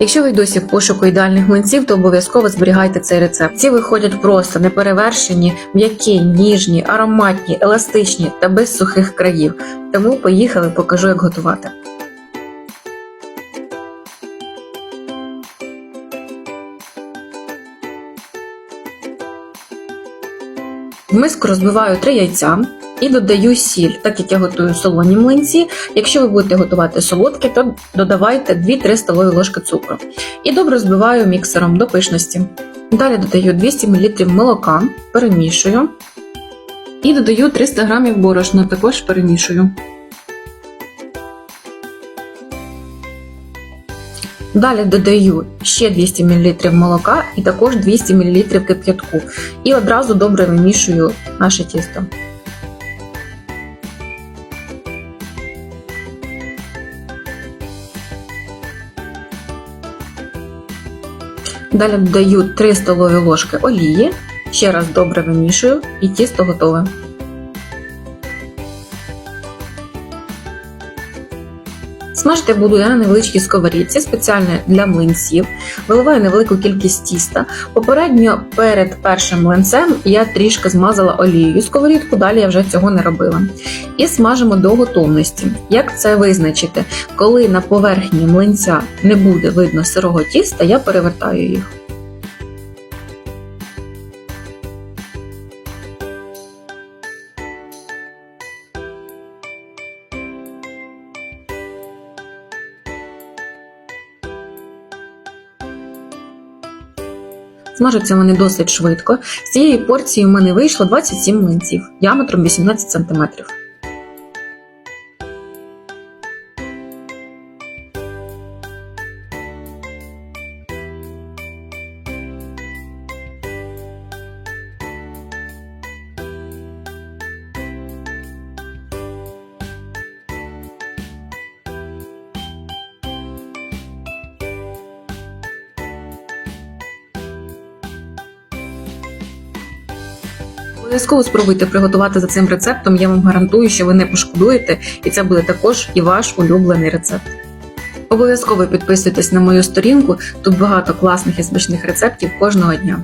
Якщо ви досі в пошуку ідеальних млинців, то обов'язково зберігайте цей рецепт. Ці виходять просто неперевершені, м'які, ніжні, ароматні, еластичні та без сухих країв. Тому поїхали, покажу, як готувати. В миску розбиваю 3 яйця і додаю сіль, так як я готую солоні млинці. Якщо ви будете готувати солодкі, то додавайте 2-3 столові ложки цукру. І добре збиваю міксером до пишності. Далі додаю 200 мл молока, перемішую. І додаю 300 г борошна, також перемішую. Далі додаю ще 200 мл молока і також 200 мл кип'ятку. І одразу добре вимішую наше тісто. Далі додаю 3 столові ложки олії, ще раз добре вимішую і тісто готове. Смажити буду я на невеличкій сковорідці, спеціально для млинців. Виливаю невелику кількість тіста. Попередньо перед першим млинцем я трішки змазала олією сковорідку, далі я вже цього не робила. І смажимо до готовності. Як це визначити? Коли на поверхні млинця не буде видно сирого тіста, я перевертаю їх. Смажаться вони досить швидко. З цієї порції в мене вийшло 27 млинців діаметром 18 см. Обов'язково спробуйте приготувати за цим рецептом. Я вам гарантую, що ви не пошкодуєте, і це буде також і ваш улюблений рецепт. Обов'язково підписуйтесь на мою сторінку, тут багато класних і смачних рецептів кожного дня.